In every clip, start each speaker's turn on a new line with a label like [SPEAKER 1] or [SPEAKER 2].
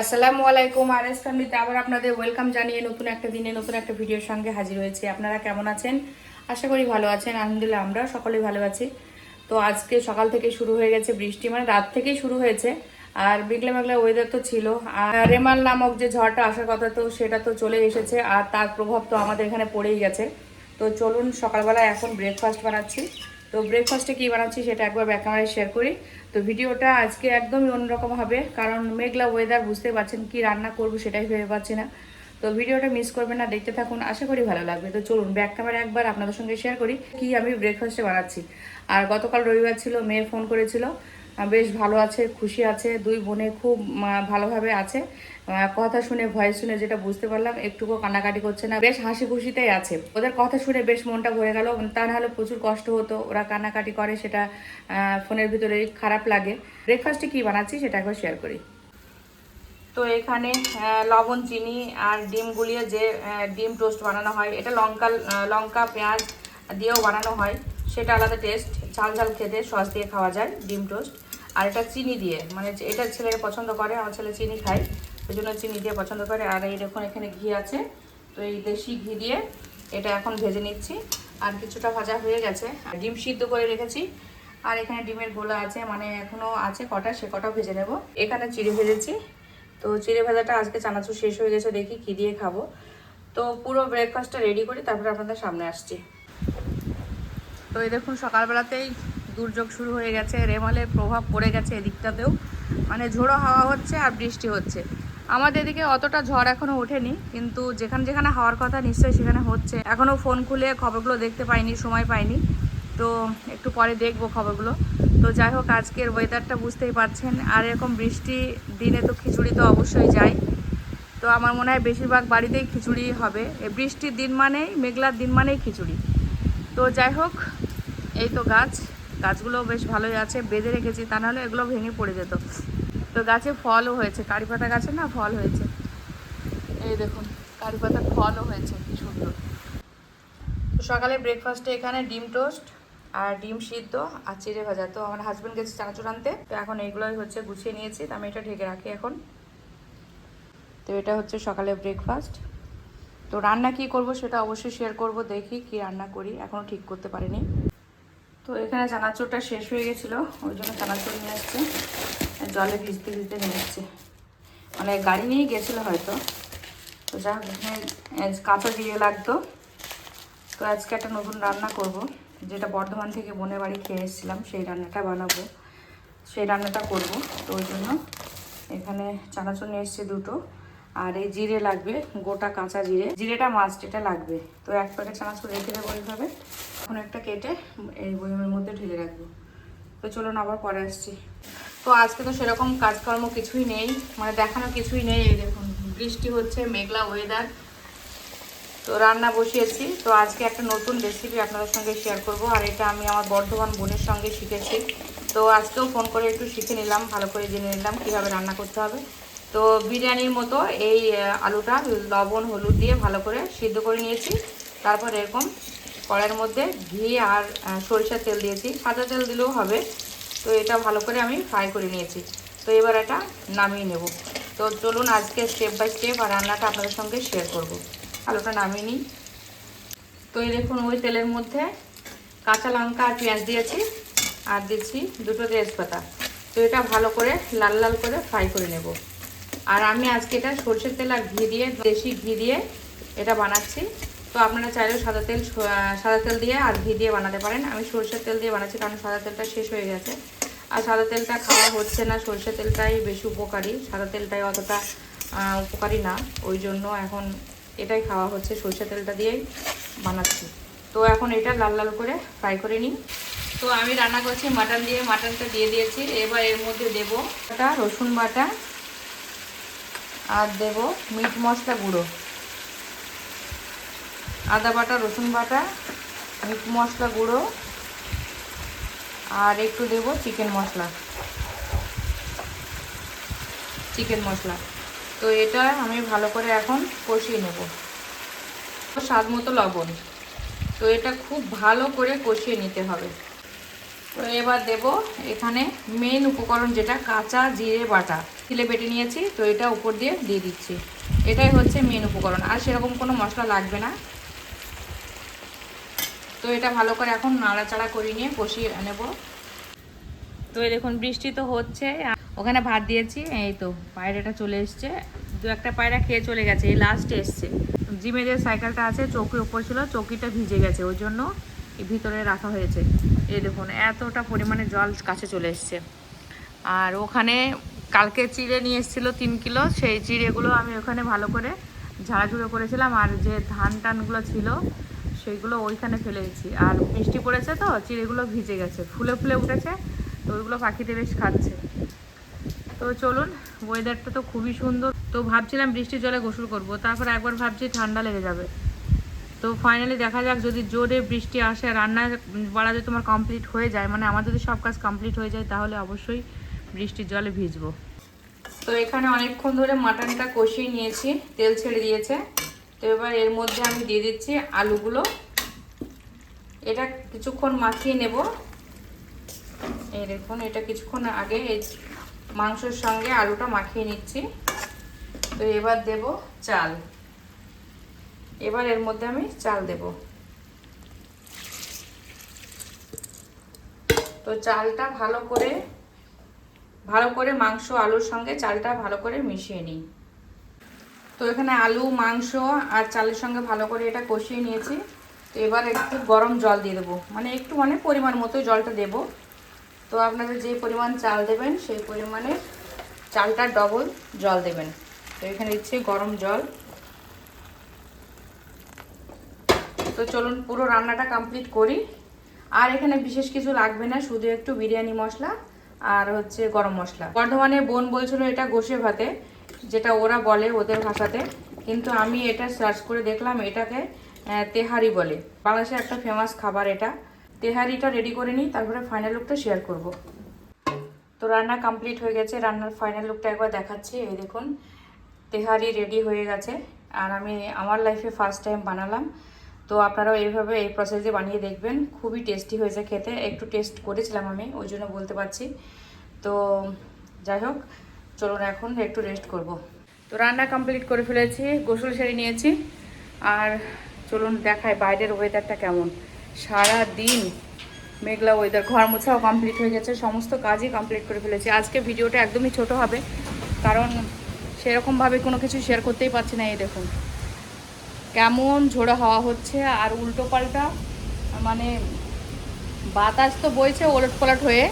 [SPEAKER 1] আসসালামু আলাইকুম আর এস ফ্যামিলিতে আবার আপনাদের ওয়েলকাম জানিয়ে নতুন একটা দিনে নতুন একটা ভিডিওর সঙ্গে হাজির হয়েছি। আপনারা কেমন আছেন? আশা করি ভালো আছেন। আলহামদুলিল্লাহ, আমরা সকলেই ভালো আছি। তো আজকে সকাল থেকে শুরু হয়ে গেছে বৃষ্টি মানে রাত থেকেই শুরু হয়েছে। আর মেঘলা মেঘলা ওয়েদার তো ছিল। আর রেমাল নামক যে ঝড়টা আসার কথা তো সেটা তো চলে এসেছে, আর তার প্রভাব তো আমাদের এখানে পড়েই গেছে। তো চলুন সকালবেলা এখন ব্রেকফাস্ট বানাচ্ছি। তো ব্রেকফাস্টে কী বানাচ্ছি সেটা একবার ব্যাক শেয়ার করি। তো ভিডিওটা আজকে একদমই অন্যরকম হবে, কারণ মেঘলা ওয়েদার বুঝতে পারছেন কি রান্না করব সেটাই ভেবে পাচ্ছি না। তো ভিডিওটা মিস করবেন না, দেখতে থাকুন, আশা করি ভালো লাগবে। তো চলুন ব্যাক ক্যামেরা একবার আপনাদের সঙ্গে শেয়ার করি কি আমি ব্রেকফাস্টে বানাচ্ছি। আর গতকাল রবিবার ছিল মেয়ে ফোন করেছিল বেশ ভালো আছে, খুশি আছে। দুই বোনে খুব ভালোভাবে আছে। কথা শুনে, ভয়েস শুনে যেটা বুঝতে পারলাম, একটুকু কান্নাকাটি করছে না। বেশ হাসি খুশিতেই আছে। ওদের কথা শুনে বেশ মনটা ভরে গেল। তা নাহলে প্রচুর কষ্ট হতো। ওরা কান্নাকাটি করে, সেটা ফোনের ভিতরে খারাপ লাগে। ব্রেকফাস্টে কি বানাচ্ছি সেটা একবার শেয়ার করি। তো এখানে লবণ, চিনি আর ডিম গুলিয়ে যে ডিম টোস্ট বানানো হয়, এটা লঙ্কা লঙ্কা, পেঁয়াজ দিয়েও বানানো হয়। সেটা আলাদা টেস্ট ঝাল ঝাল খেতে সস দিয়ে খাওয়া যায়, ডিম টোস্ট আর এটা চিনি দিয়ে মানে এটা ছেলেরা পছন্দ করে, আমার ছেলে চিনি খায়, ওই জন্য চিনি দিয়ে পছন্দ করে। আর এই দেখুন, এখানে ঘি আছে, তো এই দেশি ঘি দিয়ে এটা এখন ভেজে নিচ্ছি। আর কিছুটা ভাজা হয়ে গেছে, আর ডিম সিদ্ধ করে রেখেছি। আর এখানে ডিমের গোলা আছে মানে এখনও আছে কটা, সে কটাও ভেজে নেব। এখানে চিড়ে ভেজেছি। তো চিড়ে ভাজাটা আজকে চানাচুর শেষ হয়ে গেছে, দেখি কী দিয়ে খাব। তো পুরো ব্রেকফাস্টটা রেডি করি তারপরে আপনাদের সামনে আসছি। তো এই দেখুন, সকালবেলাতেই দুর্যোগ শুরু হয়ে গেছে। রেমালের প্রভাব পড়ে গেছে এদিকটাতেও। মানে ঝোড়ো হাওয়া হচ্ছে আর বৃষ্টি হচ্ছে। আমাদের এদিকে অতটা ঝড় এখনও ওঠেনি, কিন্তু যেখানে যেখানে হওয়ার কথা নিশ্চয়ই সেখানে হচ্ছে। এখনও ফোন খুলে খবরগুলো দেখতে পাইনি, সময় পাইনি। তো একটু পরে দেখব খবরগুলো। তো যাই হোক, আজকের ওয়েদারটা বুঝতেই পারছেন। আর এরকম বৃষ্টি দিনে তো খিচুড়ি তো অবশ্যই যায় তো আমার মনে হয় বেশিরভাগ বাড়িতেই খিচুড়ি হবে। বৃষ্টির দিন মানেই, মেঘলার দিন মানেই খিচুড়ি। তো যাই হোক, এই তো গাছ। গাছগুলো বেশ ভালোই আছে, বেঁধে রেখেছি, তা নাহলে এগুলো ভেঙে পড়ে যেত। তো গাছে ফলও হয়েছে কারি পাতা গাছে না ফল হয়েছে। এই দেখুন কারি পাতার ফলও হয়েছে, কি সুন্দর। তো সকালে ব্রেকফাস্টে এখানে ডিম টোস্ট আর ডিম সিদ্ধ আর চিড়ে ভাজা। তো আমার হাজব্যান্ড গেছে চানাচুর আনতে, তো এখন এইগুলোই হচ্ছে গুছিয়ে নিয়েছি, তো আমি এটা ঢেকে রাখি এখন। তো এটা হচ্ছে সকালে ব্রেকফাস্ট তো রান্না কি করব সেটা অবশ্যই শেয়ার করব, দেখি কি রান্না করি। এখনও ঠিক করতে পারিনি। তো এখানে চানাচুরটা শেষ হয়ে গেছিল, ওই জন্য চানাচুর নিয়ে আসছে। জলে ভিজতে ভিজতে নিয়ে এসছে মানে গাড়ি নিয়ে গেছিল হয়তো। তো যা কাঁচা দিয়ে লাগতো। তো আজকে একটা নতুন রান্না করব, যেটা বর্ধমান থেকে বোনের বাড়ি খেয়ে এসেছিলাম, সেই রান্নাটা বানাবো। সেই রান্নাটা করব, তো ওই জন্য এখানে চানাচুর নিয়ে এসছে দুটো। আর এই জিরে লাগবে, গোটা কাঁচা জিরে। জিরেটা মাস্ট এটা লাগবে। তো এক প্যাকেট চানাচুর রেখে দেবো এইভাবে। এখন একটা কেটে এই বইমের মধ্যে ঢেলে রাখব। তো চলুন আবার পরে আসছি। তো আজকে তো সেরকম কাজকর্ম কিছুই নেই মানে দেখানো কিছুই নেই। এই দেখুন, বৃষ্টি হচ্ছে, মেঘলা ওয়েদার তো রান্না বসিয়েছি। তো আজকে একটা নতুন রেসিপি আপনাদের সঙ্গে শেয়ার করব। আর এটা আমি আমার বর্ধমান বোনের সঙ্গে শিখেছি। তো আজকেও ফোন করে একটু শিখে নিলাম, ভালো করে জেনে নিলাম কীভাবে রান্না করতে হবে। তো বিরিয়ানির মতো এই আলুটা লবণ, হলুদ দিয়ে ভালো করে সিদ্ধ করে নিয়েছি। তারপর এরকম কড়াইয়ের মধ্যে ঘি আর সরিষার তেল দিয়েছি। সাদা তেল দিলেও হবে। তো এটা ভালো করে আমি ফ্রাই করে নিয়েছি। তো এবার এটা নামিয়ে নেব। তো চলুন আজকে স্টেপ বাই স্টেপ আর রান্নাটা আপনাদের সঙ্গে শেয়ার করব। আলুটা নামিয়ে নিই। তো এই দেখুন, ওই তেলের মধ্যে কাঁচা লঙ্কা আর পেঁয়াজ দিয়েছি আর দিচ্ছি দুটো তেজপাতা। তো এটা ভালো করে লাল লাল করে ফ্রাই করে নেব। আর আমি আজকে এটা সরষের তেল আর ঘি দিয়ে, দেশি ঘি দিয়ে এটা বানাচ্ছি। তো আপনারা চাইলেও সাদা তেল সাদা তেল দিয়ে আর ঘি দিয়ে বানাতে পারেন। আমি সরষের তেল দিয়ে বানাচ্ছি কারণ সাদা তেলটা শেষ হয়ে গেছে। আর সাদা তেলটা খাওয়া হচ্ছে না, সরষের তেলটাই বেশি উপকারী। সাদা তেলটাই অতটা উপকারী না। ওই জন্য এখন এটাই খাওয়া হচ্ছে, সরষের তেলটা দিয়েই বানাচ্ছি। তো এখন এটা লাল লাল করে ফ্রাই করে নিই। তো আমি রান্না করছি মাটন দিয়ে। মাটনটা দিয়ে দিয়েছি। এবার এর মধ্যে দেবো একটা রসুন বাটা আর দেব মিট মশলা গুঁড়ো। আদা বাটা, রসুন বাটা, মিট মশলা গুঁড়ো, আর একটু দেব চিকেন মশলা। চিকেন মশলা। তো এটা আমি ভালো করে এখন কষিয়ে নেব। স্বাদ মতো লবণ। তো এটা খুব ভালো করে কষিয়ে নিতে হবে। তো এবার দেব এখানে মেন উপকরণ যেটা, কাঁচা জিরে বাটা। ছিলে বেটে নিয়েছি, তো এটা উপর দিয়ে দিয়ে দিচ্ছি। এটাই হচ্ছে মেন উপকরণ। আর সেরকম কোনো মশলা লাগবে না। তো এটা ভালো করে এখন নাড়াচাড়া করে নিয়ে কষিয়ে নেব। তো এই দেখুন, বৃষ্টি তো হচ্ছে। ওখানে ভাত দিয়েছি, এই তো পায়রাটা চলে এসছে। দু একটা পায়রা খেয়ে চলে গেছে, এই লাস্টে এসছে। জিমে যে সাইকেলটা আছে চৌকির ওপর ছিল, চৌকিটা ভিজে গেছে, ওই জন্য ভিতরে রাখা হয়েছে। এই দেখুন, এতটা পরিমাণে জল কাছে চলে এসছে। আর ওখানে কালকে চিড়ে নিয়ে এসেছিল তিন কিলো, সেই চিড়েগুলো আমি ওখানে ভালো করে ঝাড়াঝুড়ো করেছিলাম, আর যে ধান টানগুলো ছিল সেইগুলো ওইখানে ফেলে দিচ্ছি আর বৃষ্টি পড়েছে তো, চিড়েগুলো ভিজে গেছে, ফুলে ফুলে উঠেছে, তো ওইগুলো পাখিতে বেশ খাচ্ছে। তো চলুন ওয়েদারটা তো খুবই সুন্দর। তো ভাবছিলাম বৃষ্টির জলে গোসল করব, তারপর একবার ভাবছি ঠান্ডা লেগে যাবে। তো ফাইনালি দেখা যাক, যদি জোরে বৃষ্টি আসে রান্না বাড়া যদি তোমার কমপ্লিট হয়ে যায় মানে আমার যদি সব কাজ কমপ্লিট হয়ে যায়, তাহলে অবশ্যই বৃষ্টির জলে ভিজবো। তো এখানে অনেকক্ষণ ধরে মাটনটা কষিয়ে নিয়েছি, তেল ছেড়ে দিয়েছে। তো এবার এর মধ্যে আমি দিয়ে দিচ্ছি আলুগুলো। এটা কিছুক্ষণ মাখিয়ে নেব। এই দেখুন, এটা কিছুক্ষণ আগে মাংসের সঙ্গে আলুটা মাখিয়ে নিচ্ছি। তো এবার দেব চাল। এবার এর মধ্যে আমি চাল দেব। তো চালটা ভালো করে ভালো করে মাংস, আলুর সঙ্গে চালটা ভালো করে মিশিয়ে নিই। তো এখানে আলু, মাংস আর চালের সঙ্গে ভালো করে এটা কষিয়ে নিয়েছি। তো এবার একটু গরম জল দিয়ে দেবো। মানে একটু মানে পরিমাণ মতো জলটা দেব। তো আপনারা যে পরিমাণ চাল দেবেন, সেই পরিমাণে চালটার ডবল জল দেবেন। তো এখানে দিচ্ছি গরম জল। তো চলুন পুরো রান্নাটা কমপ্লিট করি। আর এখানে বিশেষ কিছু লাগবে না, শুধু একটু বিরিয়ানি মশলা আর হচ্ছে গরম মশলা। বর্ধমানে বোন বলছিল এটা গোসে ভাতে, যেটা ওরা বলে ওদের ভাষাতে। কিন্তু আমি এটা সার্চ করে দেখলাম, এটাকে তেহারি বলে। বাংলাদেশের একটা ফেমাস খাবার এটা। তেহারিটা রেডি করে নিই, তারপরে ফাইনাল লুকটা শেয়ার করব। তো রান্না কমপ্লিট হয়ে গেছে, রান্নার ফাইনাল লুকটা একবার দেখাচ্ছি, এই দেখুন। তেহারি রেডি হয়ে গেছে। আর আমি আমার লাইফে ফার্স্ট টাইম বানালাম। তো আপনারাও এইভাবে এই প্রসেসে বানিয়ে দেখবেন। খুবই টেস্টি হয়েছে খেতে। একটু টেস্ট করেছিলাম আমি, ওই জন্য বলতে পারছি। তো যাই হোক, চলুন এখন একটু রেস্ট করব। তো রান্না কমপ্লিট করে ফেলেছি, গোসল সেরে নিয়েছি। আর চলুন দেখায় বাইরের ওয়েদারটা কেমন। সারা দিন মেঘলা ওয়েদার ঘর মোছাও কমপ্লিট হয়ে গেছে, সমস্ত কাজই কমপ্লিট করে ফেলেছি। আজকে ভিডিওটা একদমই ছোট হবে, কারণ সেরকমভাবে কোনো কিছু শেয়ার করতেই পারছি না, এই দেখুন। কেমন ঝোড়ো হাওয়া হচ্ছে আর উল্টো পাল্টা মানে বাতাস তো বইছে ওলট পালট হয়ে,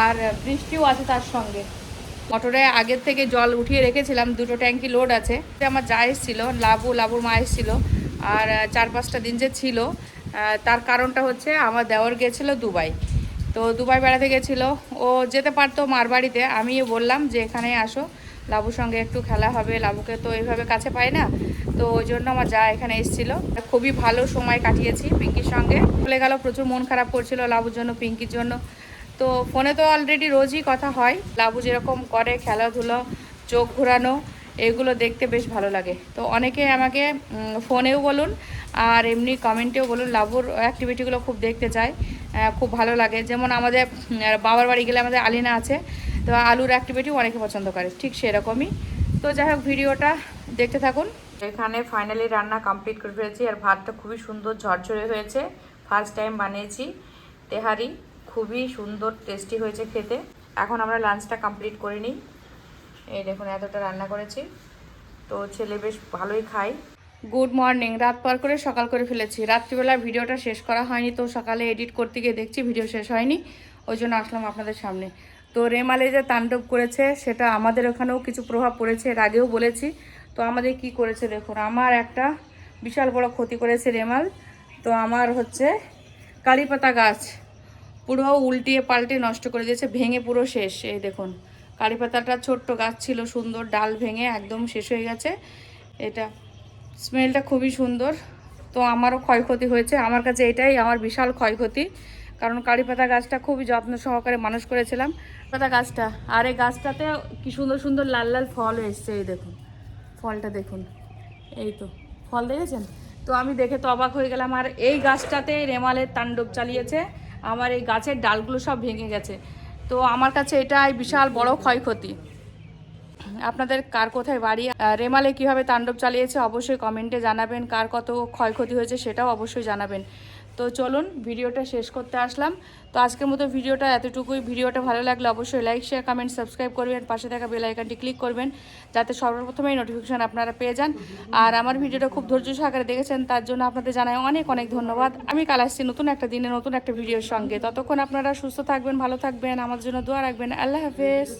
[SPEAKER 1] আর বৃষ্টিও আছে তার সঙ্গে। মোটরে আগের থেকে জল উঠিয়ে রেখেছিলাম, দুটো ট্যাঙ্কি লোড আছে। আমার যা এসেছিল, লাবু, লাবুর মা এসেছিল, আর চার পাঁচটা দিন যে ছিল তার কারণটা হচ্ছে আমার দেওয়ার গেছিল দুবাই। তো দুবাই বেড়াতে গেছিল, ও যেতে পারতো মার বাড়িতে, আমিও বললাম যে এখানে আসো, লাবুর সঙ্গে একটু খেলা হবে, লাবুকে তো এইভাবে কাছে পায় না তো ওই জন্য আমার যা এখানে এসেছিল। খুবই ভালো সময় কাটিয়েছি পিঙ্কির সঙ্গে। চলে গেল, প্রচুর মন খারাপ করছিল লাবুর জন্য, পিঙ্কির জন্য। তো ফোনে তো অলরেডি রোজই কথা হয়। লাবু যেরকম করে খেলাধুলো, চোখ ঘোরানো, এগুলো দেখতে বেশ ভালো লাগে। তো অনেকে আমাকে ফোনেও বলুন আর এমনি কমেন্টেও বলুন, লাবুর অ্যাক্টিভিটিগুলো খুব দেখতে চায়। খুব ভালো লাগে। যেমন আমাদের বাবার বাড়ি গেলে আমাদের আলিনা আছে, তো আলুর অ্যাক্টিভিটিও অনেকে পছন্দ করে। ঠিক সেরকমই। তো যাই হোক, ভিডিওটা দেখতে থাকুন। এখানে ফাইনালি রান্না কমপ্লিট করে ফেলেছি আর ভাতটা খুবই সুন্দর ঝরঝরে হয়েছে। ফার্স্ট টাইম বানিয়েছি। তেহারি খুবই সুন্দর টেস্টি হয়েছে খেতে। এখন আমরা লাঞ্চটা কমপ্লিট করে নিই। এই দেখুন, এতটা রান্না করেছি। তো ছেলে বেশ ভালোই খায়। গুড মর্নিং রাত পার করে সকাল করে ফেলেছি। রাত্রিবেলা ভিডিওটা শেষ করা হয়নি, তো সকালে এডিট করতে গিয়ে দেখছি ভিডিও শেষ হয়নি। ওই জন্য আসলাম আপনাদের সামনে। তো রেমালে যে তাণ্ডব করেছে, সেটা আমাদের ওখানেও কিছু প্রভাব পড়েছে, এর আগেও বলেছি। তো আমাদের কি করেছে দেখুন, আমার একটা বিশাল বড় ক্ষতি করেছে রেমাল। তো আমার হচ্ছে কালীপাতা গাছ পুরো উল্টিয়ে পাল্টে নষ্ট করে দিয়েছে, ভেঙে পুরো শেষ। এই দেখুন কালীপাতাটা ছোট্ট গাছ ছিল, সুন্দর ডাল ভেঙে একদম শেষ হয়ে গেছে। এটা স্মেলটা খুবই সুন্দর। তো আমারও ক্ষয়ক্ষতি হয়েছে। আমার কাছে এটাই আমার বিশাল ক্ষয়ক্ষতি। কারণ কালীপাতা গাছটা খুবই যত্ন সহকারে মানুষ করেছিলাম। পাতা গাছটা, আর এই গাছটাতে কি সুন্দর সুন্দর লাল লাল ফল এসছে, এই দেখুন। ফলটা দেখুন। এই তো, ফল দেখেছেন? তো আমি দেখে তো অবাক হয়ে গেলাম, আর এই গাছটাতে রেমালের তাণ্ডব চালিয়েছে, আমার এই গাছের ডালগুলো সব ভেঙে গেছে। তো আমার কাছে এটাই বিশাল বড় ক্ষয়ক্ষতি। আপনাদের কার কোথায় বাড়ি রেমালে কীভাবে তাণ্ডব চালিয়েছে অবশ্যই কমেন্টে জানাবেন, কার কত ক্ষয়ক্ষতি হয়েছে সেটাও অবশ্যই জানাবেন। তো চলুন ভিডিওটা শেষ করতে আসলাম। তো আজকের মতো ভিডিওটা এতটুকুই। ভিডিওটা ভালো লাগলে অবশ্যই লাইক শেয়ার কমেন্ট সাবস্ক্রাইব করবেন। পাশে থাকা বেল আইকনটি ক্লিক করবেন যাতে সর্বপ্রথমেই নোটিফিকেশান আপনারা পেয়ে যান। আর আমার ভিডিওটা খুব ধৈর্য সহকারে দেখেছেন, তার জন্য আপনাদের জানাই অনেক অনেক ধন্যবাদ। আমি কাল আসছি নতুন একটা দিনে নতুন একটা ভিডিওর সঙ্গে। ততক্ষণ আপনারা সুস্থ থাকবেন, ভালো থাকবেন, আমার জন্য দোয়া রাখবেন। আল্লাহ হাফেজ।